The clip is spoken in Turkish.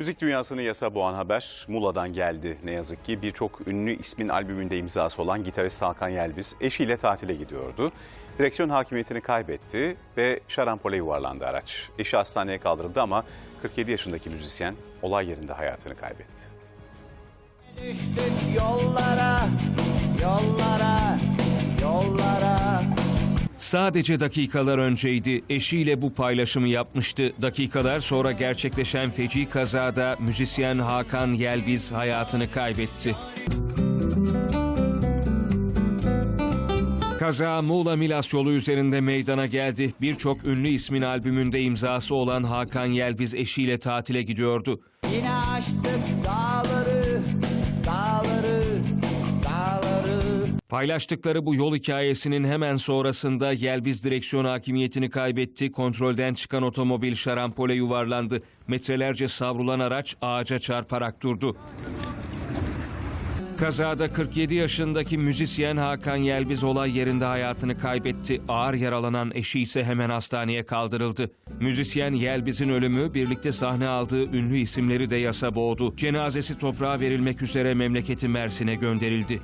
Müzik dünyasını yasa boğan haber Mula'dan geldi. Ne yazık ki birçok ünlü ismin albümünde imzası olan gitarist Hakan Yelbiz eşiyle tatile gidiyordu. Direksiyon hakimiyetini kaybetti ve şarampole yuvarlandı araç. Eşi hastaneye kaldırıldı ama 47 yaşındaki müzisyen olay yerinde hayatını kaybetti. Düştük yollara, Sadece dakikalar önceydi. Eşiyle bu paylaşımı yapmıştı. Dakikalar sonra gerçekleşen feci kazada müzisyen Hakan Yelbiz hayatını kaybetti. Kaza Muğla Milas yolu üzerinde meydana geldi. Birçok ünlü ismin albümünde imzası olan Hakan Yelbiz eşiyle tatile gidiyordu. Yine aştık dağları, Paylaştıkları bu yol hikayesinin hemen sonrasında Yelbiz direksiyon hakimiyetini kaybetti. Kontrolden çıkan otomobil şarampole yuvarlandı. Metrelerce savrulan araç ağaca çarparak durdu. Kazada 47 yaşındaki müzisyen Hakan Yelbiz olay yerinde hayatını kaybetti. Ağır yaralanan eşi ise hemen hastaneye kaldırıldı. Müzisyen Yelbiz'in ölümü birlikte sahne aldığı ünlü isimleri de yasa boğdu. Cenazesi toprağa verilmek üzere memleketi Mersin'e gönderildi.